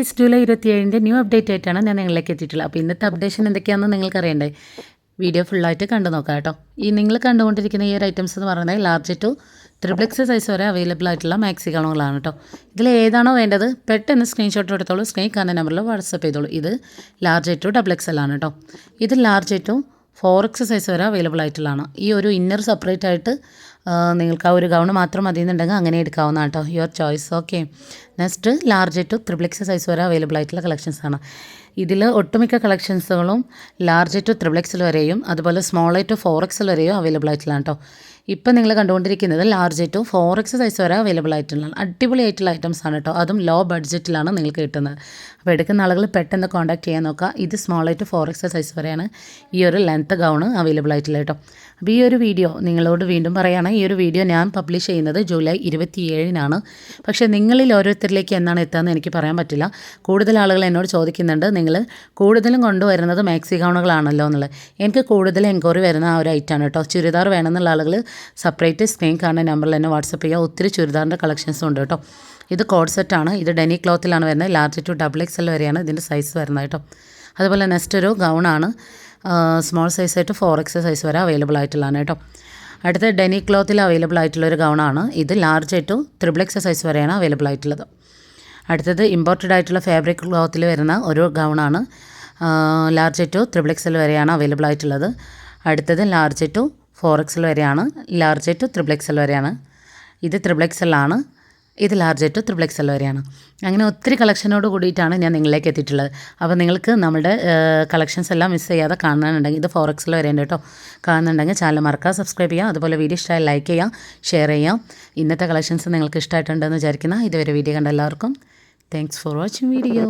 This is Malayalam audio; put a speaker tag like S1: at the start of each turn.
S1: ഗേസ് ജൂലൈ ഇരുപത്തിയേഴിന്റെ ന്യൂ അപ്ഡേറ്റ് ആയിട്ടാണ് ഞാൻ നിങ്ങളിലേക്ക് എത്തിയിട്ടുള്ളത്. അപ്പോൾ ഇന്നത്തെ അപ്ഡേഷൻ എന്തൊക്കെയാണെന്ന് നിങ്ങൾക്ക് അറിയണ്ടേ വീഡിയോ ഫുള്ളായിട്ട് കണ്ടു നോക്കാം കേട്ടോ. ഈ നിങ്ങൾ കണ്ടുകൊണ്ടിരിക്കുന്ന ഈ ഒരു ഐറ്റംസ് എന്ന് പറയുന്നത് large to triple X size വരെ അവൈലബിൾ ആയിട്ടുള്ള മാക്സി കളങ്ങളാണ് കേട്ടോ. ഇതിൽ ഏതാണോ വേണ്ടത് പെട്ടെന്ന് സ്ക്രീൻഷോട്ട് എടുത്തോളൂ. സ്ക്രീൻ കാണുന്ന നമ്പറിൽ വാട്സപ്പ് ചെയ്തോളൂ. ഇത് ലാർജ് ടു ഡബിൾ എക്സ് എല്ലാണ് കേട്ടോ. ഇത് large to four X size വരെ അവൈലബിൾ ആയിട്ടുള്ളതാണ്. ഈ ഒരു ഇന്നർ സെപ്പറേറ്റ് ആയിട്ട് നിങ്ങൾക്ക് ആ ഒരു ഗൗൺ മാത്രം മതി എന്നുണ്ടെങ്കിൽ അങ്ങനെ എടുക്കാവുന്നതാണ് കേട്ടോ your choice okay next large to triple X size വരെ അവൈലബിൾ ആയിട്ടുള്ള കളക്ഷൻസ് ആണ്. ഇതിൽ ഒട്ടുമിക്ക കളക്ഷൻസുകളും ലാർജ് ടു ത്രിബിൾ എക്സിൽ വരെയും അതുപോലെ സ്മോൾ ടു ഫോർ എക്സിൽ വരെയും അവൈലബിൾ ആയിട്ടുള്ളതാണ് കേട്ടോ ഇപ്പം നിങ്ങൾ കണ്ടുകൊണ്ടിരിക്കുന്നത് large to four X size വരെ അവൈലബിൾ ആയിട്ടുള്ള അടിപൊളി ആയിട്ടുള്ള ഐറ്റംസ് ആണ് കേട്ടോ അതും ലോ ബഡ്ജറ്റിലാണ് നിങ്ങൾക്ക് കിട്ടുന്നത്. അപ്പോൾ എടുക്കുന്ന ആളുകൾ പെട്ടെന്ന് കോൺടാക്ട് ചെയ്യാൻ നോക്കുക. ഇത് small to four X size വരെയാണ് ഈ ഒരു ലെങ്ത്ത് ഗൗൺ അവൈലബിൾ ആയിട്ടുള്ളത് കേട്ടോ അപ്പോൾ ഈ ഒരു വീഡിയോ നിങ്ങളോട് വീണ്ടും പറയുകയാണ് ഈ ഒരു വീഡിയോ ഞാൻ പബ്ലിഷ് ചെയ്യുന്നത്. ജൂലൈ ഇരുപത്തിയേഴിനാണ്. പക്ഷേ നിങ്ങളിൽ ഓരോരുത്തരിലേക്ക് എന്നാണ് എത്തുകയെന്ന് എനിക്ക് പറയാൻ പറ്റില്ല. കൂടുതൽ ആളുകൾ എന്നോട് ചോദിക്കുന്നുണ്ട് നിങ്ങൾ കൂടുതലും കൊണ്ടുവരുന്നത് മാക്സി ഗൗണുകളാണല്ലോ എന്നുള്ളത്. എനിക്ക് കൂടുതൽ എൻക്വയറി വരുന്ന ആ ഒരു ഐറ്റമാണ് കേട്ടോ. ചുരിദാർ വേണമെന്നുള്ള ആളുകൾ സെപ്പറേറ്റ് സ്ക്രീൻ കാണുന്ന നമ്പറിൽ എന്നെ വാട്സപ്പ് ചെയ്യുക ഒത്തിരി ചുരിദാറിന്റെ കളക്ഷൻസും ഉണ്ട് കേട്ടോ. ഇത് കോഡ് സെറ്റാണ് ഇത് ഡെനി ക്ലോത്തിലാണ് വരുന്നത്. Large to double X L വരെയാണ് ഇതിന്റെ സൈസ് വരുന്നത് കേട്ടോ. അതുപോലെ നെക്സ്റ്റ് ഒരു ഗൗണാണ് സ്മോൾ സൈസ് ആയിട്ട് ഫോർ എക്സ് സൈസ് വരെ അവൈലബിൾ ആയിട്ടുള്ളതാണ് കേട്ടോ. അടുത്ത ഡെനി ക്ലോത്തിൽ അവൈലബിൾ ആയിട്ടുള്ള ഒരു ഗൗണാണ്. ഇത് ലാർജ് ടു ത്രിബിൾ സൈസ് വരെയാണ് അവൈലബിൾ ആയിട്ടുള്ളത്. അടുത്തത് ഇമ്പോർട്ടഡ് ആയിട്ടുള്ള ഫാബ്രിക് ക്ലോത്തിൽ വരുന്ന ഒരു ഗൗണാണ്. ലാർജ് ടു ത്രിബിൾ എക്സൽ വരെയാണ് അവൈലബിൾ ആയിട്ടുള്ളത്. അടുത്തത് ലാർജ് ടു ഫോർ എക്സൽ വരെയാണ് ലാർജ് ടു ത്രിബിൾ എക്സൽ വരെയാണ്. ഇത് ത്രിബിൾ എക്സൽ ആണ് ഇത് ലാർജ് ടു ത്രിബിൾ എക്സ് വരെയാണ് അങ്ങനെ ഒത്തിരി കളക്ഷനോട് കൂടിയിട്ടാണ് ഞാൻ നിങ്ങളിലേക്ക് എത്തിയിട്ടുള്ളത്. അപ്പോൾ നിങ്ങൾക്ക് നമ്മുടെ കളക്ഷൻസ് എല്ലാം മിസ് ചെയ്യാതെ കാണാനുണ്ടെങ്കിൽ ഇത് ഫോർ എക്സിൽ വരെയുണ്ട് കേട്ടോ. കാണുന്നുണ്ടെങ്കിൽ ചാനൽ മറക്കുക സബ്സ്ക്രൈബ് ചെയ്യുക. അതുപോലെ വീഡിയോ ഇഷ്ടമായി ലൈക്ക് ചെയ്യാം ഷെയർ ചെയ്യാം ഇന്നത്തെ കളക്ഷൻസ് നിങ്ങൾക്ക് ഇഷ്ടമായിട്ടുണ്ടെന്ന് വിചാരിക്കുന്ന ഇതുവരെ വീഡിയോ കണ്ട എല്ലാവർക്കും താങ്ക്സ് ഫോർ വാച്ചിങ് വീഡിയോ